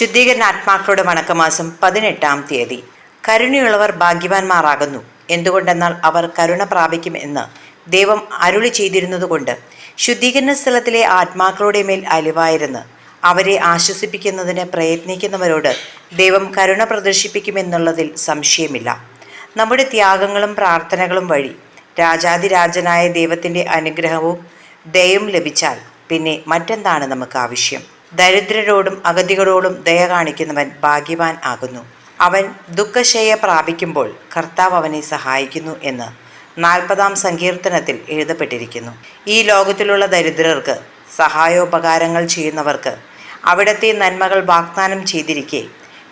ശുദ്ധീകരണ ആത്മാക്കളുടെ വണക്കമാസം പതിനെട്ടാം തീയതി. കരുണയുള്ളവർ ഭാഗ്യവാന്മാരാകുന്നു. എന്തുകൊണ്ടെന്നാൽ അവർ കരുണ പ്രാപിക്കും എന്ന് ദൈവം അരുളി ചെയ്തിരുന്നതുകൊണ്ട് ശുദ്ധീകരണ സ്ഥലത്തിലെ ആത്മാക്കളുടെ മേൽ അലിവായിരുന്ന്. അവരെ ആശ്വസിപ്പിക്കുന്നതിന് പ്രയത്നിക്കുന്നവരോട് ദൈവം കരുണ പ്രദർശിപ്പിക്കുമെന്നുള്ളതിൽ സംശയമില്ല. നമ്മുടെ ത്യാഗങ്ങളും പ്രാർത്ഥനകളും വഴി രാജാതിരാജനായ ദൈവത്തിന്റെ അനുഗ്രഹവും ദയവും ലഭിച്ചാൽ പിന്നെ മറ്റെന്താണ് നമുക്ക് ആവശ്യം? ദരിദ്രരോടും അഗതികളോടും ദയ കാണിക്കുന്നവൻ ഭാഗ്യവാൻ ആകുന്നു. അവൻ ദുഃഖശയെ പ്രാപിക്കുമ്പോൾ കർത്താവ് അവനെ സഹായിക്കുന്നു എന്ന് നാൽപ്പതാം സങ്കീർത്തനത്തിൽ എഴുതപ്പെട്ടിരിക്കുന്നു. ഈ ലോകത്തിലുള്ള ദരിദ്രർക്ക് സഹായോപകാരങ്ങൾ ചെയ്യുന്നവർക്ക് അവിടത്തെ നന്മകൾ വാഗ്ദാനം ചെയ്തിരിക്കെ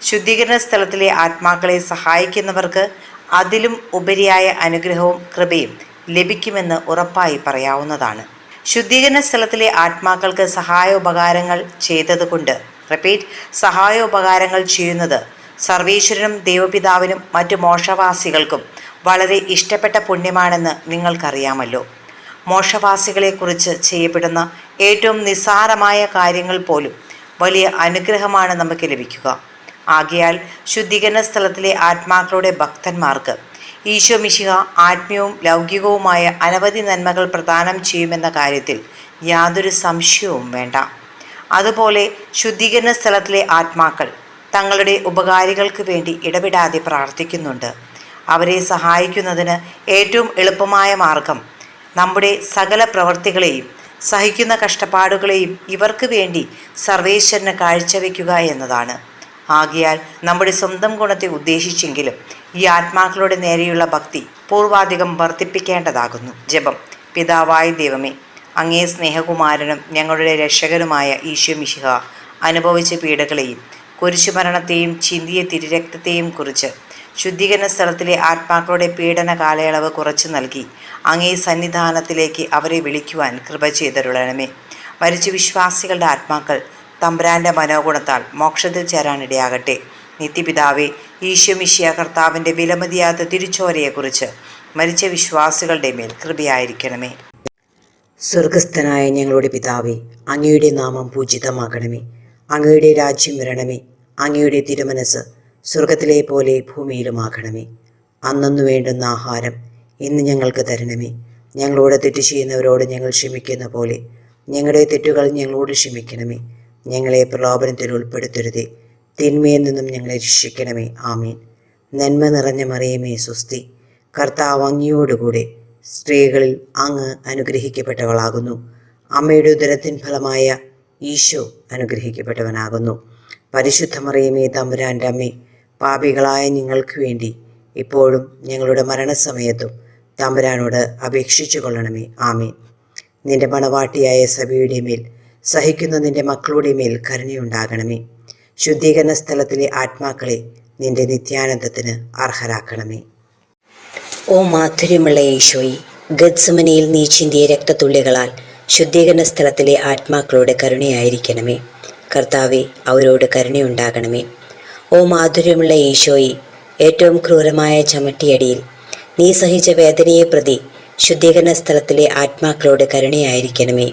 ശുദ്ധീകരണ സ്ഥലത്തിലെ ആത്മാക്കളെ സഹായിക്കുന്നവർക്ക് അതിലും ഉപരിയായ അനുഗ്രഹവും കൃപയും ലഭിക്കുമെന്ന് ഉറപ്പായി പറയാവുന്നതാണ്. ശുദ്ധീകരണ സ്ഥലത്തിലെ ആത്മാക്കൾക്ക് സഹായോപകാരങ്ങൾ ചെയ്തതുകൊണ്ട്. റിപ്പീറ്റ് സഹായോപകാരങ്ങൾ ചെയ്യുന്നത്. സർവീശ്വരനും ദൈവപിതാവിനും മറ്റു മോഷവാസികൾക്കും വളരെ ഇഷ്ടപ്പെട്ട പുണ്യമാണെന്ന് നിങ്ങൾക്കറിയാമല്ലോ. മോഷവാസികളെക്കുറിച്ച് ചെയ്യപ്പെടുന്ന ഏറ്റവും നിസ്സാരമായ കാര്യങ്ങൾ പോലും വലിയ അനുഗ്രഹമാണ് നമുക്ക് ലഭിക്കുക. ആകയാൽ ശുദ്ധീകരണ സ്ഥലത്തിലെ ആത്മാക്കളുടെ ഭക്തന്മാർക്ക് ഈശോ മിശിഹ ആത്മീയവും ലൗകികവുമായ അനവധി നന്മകൾ പ്രദാനം ചെയ്യുമെന്ന കാര്യത്തിൽ യാതൊരു സംശയവും വേണ്ട. അതുപോലെ ശുദ്ധീകരണ സ്ഥലത്തിലെ ആത്മാക്കൾ തങ്ങളുടെ ഉപകാരികൾക്ക് വേണ്ടി ഇടപെടാതെ പ്രാർത്ഥിക്കുന്നുണ്ട്. അവരെ സഹായിക്കുന്നതിന് ഏറ്റവും എളുപ്പമായ മാർഗം നമ്മുടെ സകല പ്രവർത്തികളെയും സഹിക്കുന്ന കഷ്ടപ്പാടുകളെയും ഇവർക്ക് വേണ്ടി സർവേശ്വരന് കാഴ്ചവെക്കുക എന്നതാണ്. ആകയാൽ നമ്മുടെ സ്വന്തം ഗുണത്തെ ഉദ്ദേശിച്ചെങ്കിലും ഈ ആത്മാക്കളുടെ നേരെയുള്ള ഭക്തി പൂർവാധികം വർദ്ധിപ്പിക്കേണ്ടതാകുന്നു. ജപം. പിതാവായ ദൈവമേ അങ്ങേ സ്നേഹകുമാരനും ഞങ്ങളുടെ രക്ഷകനുമായ ഈശോ മിശിഹ അനുഭവിച്ച പീഡകളെയും കുരിശുമരണത്തെയും ചിന്തിയ തിരുരക്തത്തെയും കുറിച്ച് ശുദ്ധീകരണ സ്ഥലത്തിലെ ആത്മാക്കളുടെ പീഡന കാലയളവ് കുറച്ചു നൽകി അങ്ങേ സന്നിധാനത്തിലേക്ക് അവരെ വിളിക്കുവാൻ കൃപ ചെയ്തരുളണമേ. മരിച്ച വിശ്വാസികളുടെ ആത്മാക്കൾ തമ്പ്രാന്റെ മനോഗുണത്താൽ മോക്ഷത്തിൽ ചേരാനിടയാകട്ടെ. നിത്യപിതാവേ ഈശ്വമിഷ്യ കർത്താവിന്റെ വിലമതിയാത്ത തിരിച്ചോരയെക്കുറിച്ച് മരിച്ച വിശ്വാസികളുടെ മേൽ കൃപയായിരിക്കണമേ. സ്വർഗസ്ഥനായ ഞങ്ങളുടെ പിതാവെ അങ്ങയുടെ നാമം പൂജിതമാകണമേ. അങ്ങയുടെ രാജ്യം വരണമേ. അങ്ങയുടെ തിരുമനസ് സ്വർഗത്തിലെ പോലെ ഭൂമിയിലുമാകണമേ. അന്നു വേണ്ടുന്ന ആഹാരം ഇന്ന് ഞങ്ങൾക്ക് തരണമേ. ഞങ്ങളോട് തെറ്റ് ചെയ്യുന്നവരോട് ഞങ്ങൾ ക്ഷമിക്കുന്ന പോലെ ഞങ്ങളുടെ തെറ്റുകൾ ഞങ്ങളോട് ക്ഷമിക്കണമേ. ഞങ്ങളെ പ്രലോഭനത്തിൽ ഉൾപ്പെടുത്തരുതേ. തിന്മയിൽ നിന്നും ഞങ്ങളെ രക്ഷിക്കണമേ. ആമീൻ. നന്മ നിറഞ്ഞ മറിയമേ സ്വസ്തി. കർത്താവ് അങ്ങിയോടുകൂടെ സ്ത്രീകളിൽ അങ്ങ് അനുഗ്രഹിക്കപ്പെട്ടവളാകുന്നു. അമ്മയുടെ ഉദരത്തിൻ ഫലമായ ഈശോ അനുഗ്രഹിക്കപ്പെട്ടവനാകുന്നു. പരിശുദ്ധ മറിയമേ തമ്പുരാന്റെ അമ്മേ പാപികളായ നിങ്ങൾക്ക് വേണ്ടി ഇപ്പോഴും ഞങ്ങളുടെ മരണസമയത്തും തമ്പുരാനോട് അപേക്ഷിച്ചു കൊള്ളണമേ ആമീൻ. നിന്റെ മണവാട്ടിയായ സഭയുടെ മേൽ സഹിക്കുന്ന നിന്റെ മക്കളുടെ മേൽ കരുണയുണ്ടാകണമേ. ശുദ്ധീകരണ സ്ഥലത്തിലെ ആത്മാക്കളെ നിന്റെ നിത്യാനന്ദത്തിന് അർഹരാക്കണമേ. ഓ മാധുര്യമുള്ള യേശോയി ഗദ്സമനയിൽ നീ ചിന്തിയ രക്തത്തുള്ളികളാൽ ശുദ്ധീകരണ സ്ഥലത്തിലെ ആത്മാക്കളുടെ കരുണയായിരിക്കണമേ. കർത്താവെ അവരോട് കരുണയുണ്ടാകണമേ. ഓ മാധുര്യമുള്ള ഈശോയി ഏറ്റവും ക്രൂരമായ ചമട്ടിയടിയിൽ നീ സഹിച്ച വേദനയെ പ്രതി ശുദ്ധീകരണ സ്ഥലത്തിലെ ആത്മാക്കളോട് കരുണയായിരിക്കണമേ.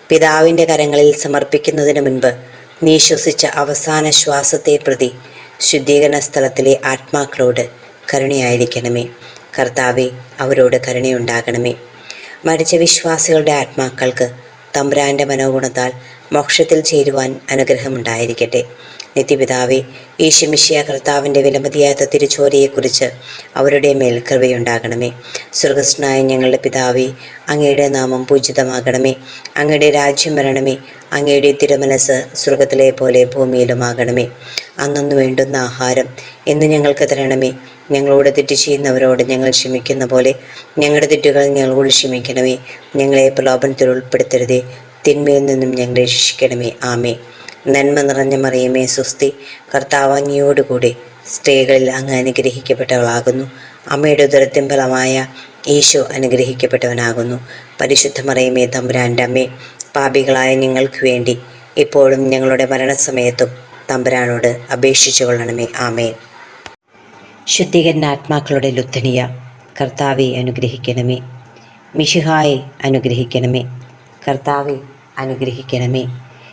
പിതാവിന്റെ കരങ്ങളിൽ സമർപ്പിക്കുന്നതിന് മുൻപ് നീ ശ്വസിച്ച അവസാന ശ്വാസത്തെ പ്രതി ശുദ്ധീകരണ സ്ഥലത്തിലെ ആത്മാക്കളോട് കരുണയായിരിക്കണമേ. കർത്താവെ അവരോട് കരുണയുണ്ടാകണമേ. മരിച്ച വിശ്വാസികളുടെ ആത്മാക്കൾക്ക് തമ്പുരാന്റെ മനോഗുണത്താൽ മോക്ഷത്തിൽ ചേരുവാൻ അനുഗ്രഹമുണ്ടായിരിക്കട്ടെ. നിത്യപിതാവേ യേശുമിഷിയ കർത്താവിന്റെ വിലമതിയാത്ത തിരുച്ചോരയെക്കുറിച്ച് അവരുടെ മേൽ കൃപയുണ്ടാകണമേ. സ്വർഗസ്നായ ഞങ്ങളുടെ പിതാവേ അങ്ങയുടെ നാമം പൂജിതമാകണമേ. അങ്ങയുടെ രാജ്യം വരണമേ. അങ്ങയുടെ തിരുമനസ് സ്വർഗത്തിലെ പോലെ ഭൂമിയിലുമാകണമേ. അന്നൊന്നു വേണ്ടുന്ന ആഹാരം എന്ന് ഞങ്ങൾക്ക് തരണമേ. ഞങ്ങളോട് തെറ്റ് ചെയ്യുന്നവരോട് ഞങ്ങൾ ക്ഷമിക്കുന്ന പോലെ ഞങ്ങളുടെ തെറ്റുകൾ ഞങ്ങളോട് ക്ഷമിക്കണമേ. ഞങ്ങളെ പ്രലോഭനത്തിൽ ഉൾപ്പെടുത്തരുതേ. തിന്മയിൽ നിന്നും ഞങ്ങളെ രക്ഷിക്കണമേ. ആമേ നന്മ നിറഞ്ഞ മറിയമേ സുസ്തി കർത്താവ് അങ്ങയോടുകൂടി സ്ത്രീകളിൽ അങ്ങ് അനുഗ്രഹിക്കപ്പെട്ടവളാകുന്നു. അമ്മയുടെ ഉദരത്തിൻ ഫലമായ ഈശോ അനുഗ്രഹിക്കപ്പെട്ടവനാകുന്നു. പരിശുദ്ധ മറിയമേ തമ്പുരാന്റെ അമ്മേ പാപികളായ ഞങ്ങൾക്ക് വേണ്ടി ഇപ്പോഴും ഞങ്ങളുടെ മരണസമയത്തും തമ്പുരാനോട് അപേക്ഷിച്ചു കൊള്ളണമേ. ആമേ ശുദ്ധീകരണ ആത്മാക്കളുടെ ലുത്തനിയ കർത്താവെ അനുഗ്രഹിക്കണമേ. മിഷിഹായെ അനുഗ്രഹിക്കണമേ. കർത്താവെ അനുഗ്രഹിക്കണമേ.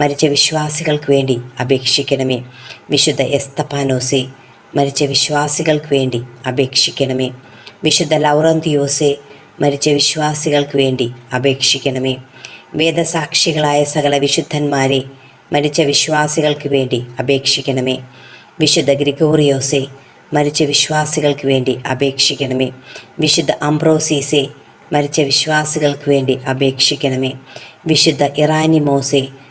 മരിച്ച വിശ്വാസികൾക്ക് വേണ്ടി അപേക്ഷിക്കണമേ. വിശുദ്ധ എസ്തപ്പാനോസെ മരിച്ച വിശ്വാസികൾക്ക് വേണ്ടി അപേക്ഷിക്കണമേ. വിശുദ്ധ ലൗറന്തിയോസെ മരിച്ച വിശ്വാസികൾക്ക് വേണ്ടി അപേക്ഷിക്കണമേ. വേദസാക്ഷികളായ സകല വിശുദ്ധന്മാരെ മരിച്ച വിശ്വാസികൾക്ക് വേണ്ടി അപേക്ഷിക്കണമേ. വിശുദ്ധ ഗ്രിഗോറിയോസെ മരിച്ച വിശ്വാസികൾക്ക് വേണ്ടി അപേക്ഷിക്കണമേ. വിശുദ്ധ അംബ്രോസീസെ മരിച്ച വിശ്വാസികൾക്ക് വേണ്ടി അപേക്ഷിക്കണമേ. വിശുദ്ധ ഇറാനിമോസെ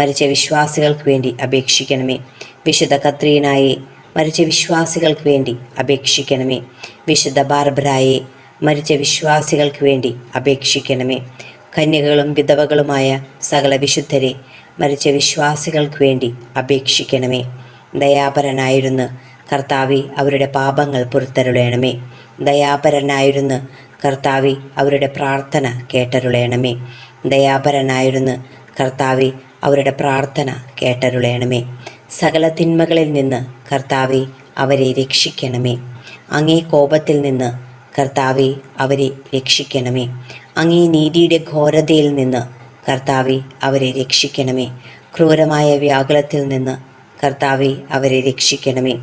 മരിച്ച വിശ്വാസികൾക്ക് വേണ്ടി അപേക്ഷിക്കണമേ. വിശുദ്ധ കത്രീനായെ മരിച്ച വിശ്വാസികൾക്ക് വേണ്ടി അപേക്ഷിക്കണമേ. വിശുദ്ധ ബാർബറായെ മരിച്ച വിശ്വാസികൾക്ക് വേണ്ടി അപേക്ഷിക്കണമേ. കന്യകളും വിധവകളുമായ സകല വിശുദ്ധരെ മരിച്ച വിശ്വാസികൾക്ക് വേണ്ടി അപേക്ഷിക്കണമേ. ദയാപരനായിരുന്നു കർത്താവി അവരുടെ പാപങ്ങൾ പുറത്തരുളയണമേ ദയാപരനായിരുന്നു കർത്താവി അവരുടെ പ്രാർത്ഥന കേട്ടരുളയണമേ ദയാപരനായിരുന്നു കർത്താവി അവരുടെ പ്രാർത്ഥന കേട്ടരുളയണമേ സകല തിന്മകളിൽ നിന്ന് കർത്താവെ അവരെ രക്ഷിക്കണമേ. അങ്ങേ കോപത്തിൽ നിന്ന് കർത്താവെ അവരെ രക്ഷിക്കണമേ. അങ്ങേ നീതിയുടെ ഘോരതയിൽ നിന്ന് കർത്താവെ അവരെ രക്ഷിക്കണമേ. ക്രൂരമായ വ്യാകുലത്തിൽ നിന്ന് കർത്താവെ അവരെ രക്ഷിക്കണമേ.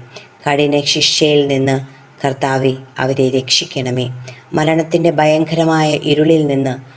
കഠിന ശിക്ഷയിൽ നിന്ന് കർത്താവെ അവരെ രക്ഷിക്കണമേ. മരണത്തിന്റെ ഭയങ്കരമായ ഇരുളിൽ നിന്ന്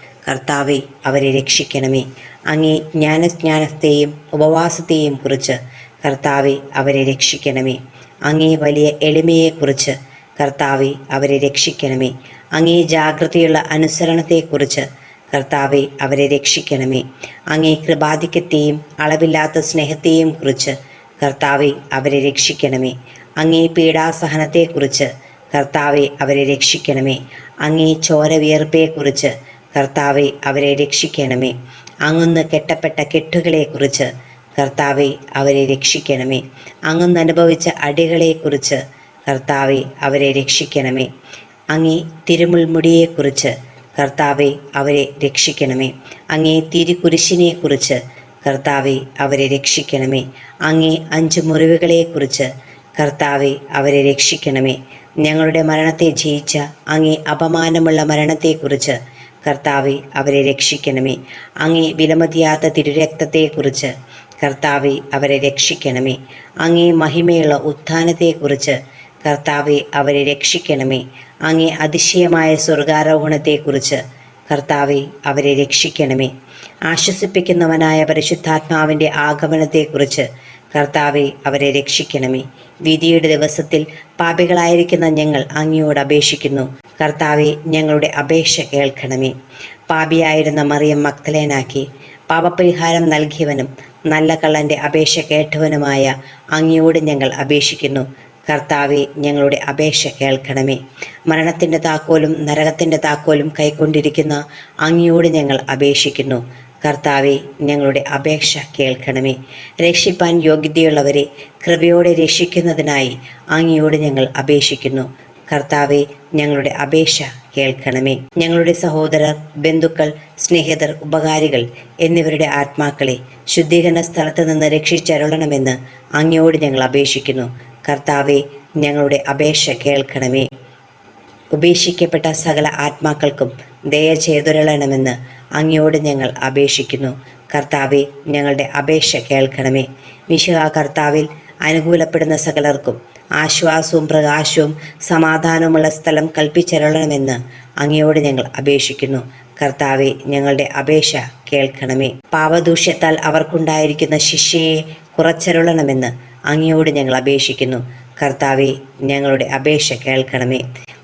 കർത്താവെ അവരെ രക്ഷിക്കണമേ. അങ്ങേ ജ്ഞാനജ്ഞാനത്തെയും ഉപവാസത്തെയും കുറിച്ച് കർത്താവെ അവരെ രക്ഷിക്കണമേ. അങ്ങേ വലിയ എളിമയെക്കുറിച്ച് കർത്താവെ അവരെ രക്ഷിക്കണമേ. അങ്ങേ ജാഗ്രതയുള്ള അനുസരണത്തെക്കുറിച്ച് കർത്താവെ അവരെ രക്ഷിക്കണമേ. അങ്ങേ കൃപാധിക്യത്തെയും അളവില്ലാത്ത സ്നേഹത്തെയും കുറിച്ച് കർത്താവെ അവരെ രക്ഷിക്കണമേ. അങ്ങേ പീഡാസഹനത്തെക്കുറിച്ച് കർത്താവെ അവരെ രക്ഷിക്കണമേ. അങ്ങേ ചോരവിയർപ്പയെക്കുറിച്ച് കർത്താവെ അവരെ രക്ഷിക്കണമേ. അങ്ങൊന്ന് കെട്ടപ്പെട്ട കെട്ടുകളെക്കുറിച്ച് കർത്താവെ അവരെ രക്ഷിക്കണമേ. അങ്ങൊന്ന് അനുഭവിച്ച അടികളെക്കുറിച്ച് കർത്താവെ അവരെ രക്ഷിക്കണമേ. അങ്ങേ തിരുമുൾമുടിയെക്കുറിച്ച് കർത്താവെ അവരെ രക്ഷിക്കണമേ. അങ്ങേ തിരുകുരിശിനെക്കുറിച്ച് കർത്താവെ അവരെ രക്ഷിക്കണമേ. അങ്ങേ അഞ്ച് മുറിവുകളെക്കുറിച്ച് കർത്താവെ അവരെ രക്ഷിക്കണമേ. ഞങ്ങളുടെ മരണത്തെ ജയിച്ച അങ്ങേ അപമാനമുള്ള മരണത്തെക്കുറിച്ച് കർത്താവെ അവരെ രക്ഷിക്കണമേ. അങ്ങേ വിലമതിയാത്ത തിരുരക്തത്തെക്കുറിച്ച് കർത്താവെ അവരെ രക്ഷിക്കണമേ. അങ്ങേ മഹിമയുള്ള ഉത്ഥാനത്തെക്കുറിച്ച് കർത്താവെ അവരെ രക്ഷിക്കണമേ. അങ്ങേ അതിശയമായ സ്വർഗാരോഹണത്തെക്കുറിച്ച് കർത്താവെ അവരെ രക്ഷിക്കണമേ. ആശ്വസിപ്പിക്കുന്നവനായ പരിശുദ്ധാത്മാവിന്റെ ആഗമനത്തെക്കുറിച്ച് കർത്താവെ അവരെ രക്ഷിക്കണമേ. വിധിയുടെ ദിവസത്തിൽ പാപികളായിരിക്കുന്ന ഞങ്ങൾ അങ്ങയോട് അപേക്ഷിക്കുന്നു. കർത്താവെ ഞങ്ങളുടെ അപേക്ഷ കേൾക്കണമേ. പാപിയായിരുന്ന മറിയം മക്തലേനാക്കി പാപപരിഹാരം നൽകിയവനും നല്ല കള്ളന്റെ അപേക്ഷ കേട്ടവനുമായ അങ്ങയോട് ഞങ്ങൾ അപേക്ഷിക്കുന്നു. കർത്താവെ ഞങ്ങളുടെ അപേക്ഷ കേൾക്കണമേ. മരണത്തിന്റെ താക്കോലും നരകത്തിന്റെ താക്കോലും കൈക്കൊണ്ടിരിക്കുന്ന അങ്ങയോട് ഞങ്ങൾ അപേക്ഷിക്കുന്നു. കർത്താവെ ഞങ്ങളുടെ അപേക്ഷ കേൾക്കണമേ. രക്ഷിപ്പാൻ യോഗ്യതയുള്ളവരെ കൃപയോടെ രക്ഷിക്കുന്നതിനായി അങ്ങയോട് ഞങ്ങൾ അപേക്ഷിക്കുന്നു. കർത്താവെ ഞങ്ങളുടെ അപേക്ഷ കേൾക്കണമേ. ഞങ്ങളുടെ സഹോദരർ ബന്ധുക്കൾ സ്നേഹിതർ ഉപകാരികൾ എന്നിവരുടെ ആത്മാക്കളെ ശുദ്ധീകരണ സ്ഥലത്ത് നിന്ന് രക്ഷിച്ചരുളണമെന്ന് അങ്ങയോട് ഞങ്ങൾ അപേക്ഷിക്കുന്നു. കർത്താവെ ഞങ്ങളുടെ അപേക്ഷ കേൾക്കണമേ. ഉപേക്ഷിക്കപ്പെട്ട സകല ആത്മാക്കൾക്കും ദയ ചെയ്തുരളണമെന്ന് അങ്ങയോട് ഞങ്ങൾ അപേക്ഷിക്കുന്നു. കർത്താവെ ഞങ്ങളുടെ അപേക്ഷ കേൾക്കണമേ. വിശുഹ കർത്താവിൽ അനുകൂലപ്പെടുന്ന സകലർക്കും ആശ്വാസവും പ്രകാശവും സമാധാനവുമുള്ള സ്ഥലം കൽപ്പിച്ചരളണമെന്ന് അങ്ങയോട് ഞങ്ങൾ അപേക്ഷിക്കുന്നു. കർത്താവെ ഞങ്ങളുടെ അപേക്ഷ കേൾക്കണമേ. പാപദൂഷ്യത്താൽ അവർക്കുണ്ടായിരിക്കുന്ന ശിക്ഷയെ കുറച്ചരുളണമെന്ന് അങ്ങയോട് ഞങ്ങൾ അപേക്ഷിക്കുന്നു. കർത്താവെ ഞങ്ങളുടെ അപേക്ഷ കേൾക്കണമേ.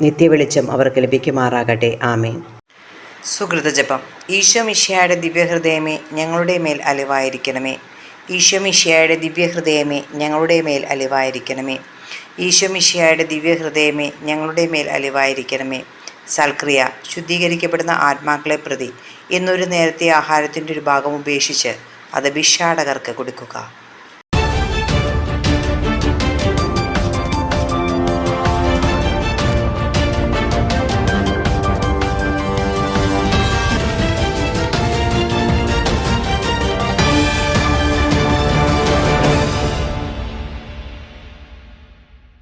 നിത്യവെളിച്ചം അവർക്ക് ലഭിക്കുമാറാകട്ടെ. ആമേൻ. സുഹൃതജപം ഈശോ മിശിയായുടെ ദിവ്യഹൃദയമേ ഞങ്ങളുടെ മേൽ അലിവായിരിക്കണമേ. ഈശോ മിശിയായുടെ ദിവ്യഹൃദയമേ ഞങ്ങളുടെ മേൽ അലിവായിരിക്കണമേ. ഈശോ മിശിയായുടെ ദിവ്യഹൃദയമേ ഞങ്ങളുടെ മേൽ അലിവായിരിക്കണമേ. സൽക്രിയ ശുദ്ധീകരിക്കപ്പെടുന്ന ആത്മാക്കളെ പ്രതി എന്നൊരു നേരത്തെ ആഹാരത്തിന്റെ ഒരു ഭാഗം ഉപേക്ഷിച്ച് അത് ഭിക്ഷാടകർക്ക് കൊടുക്കുക.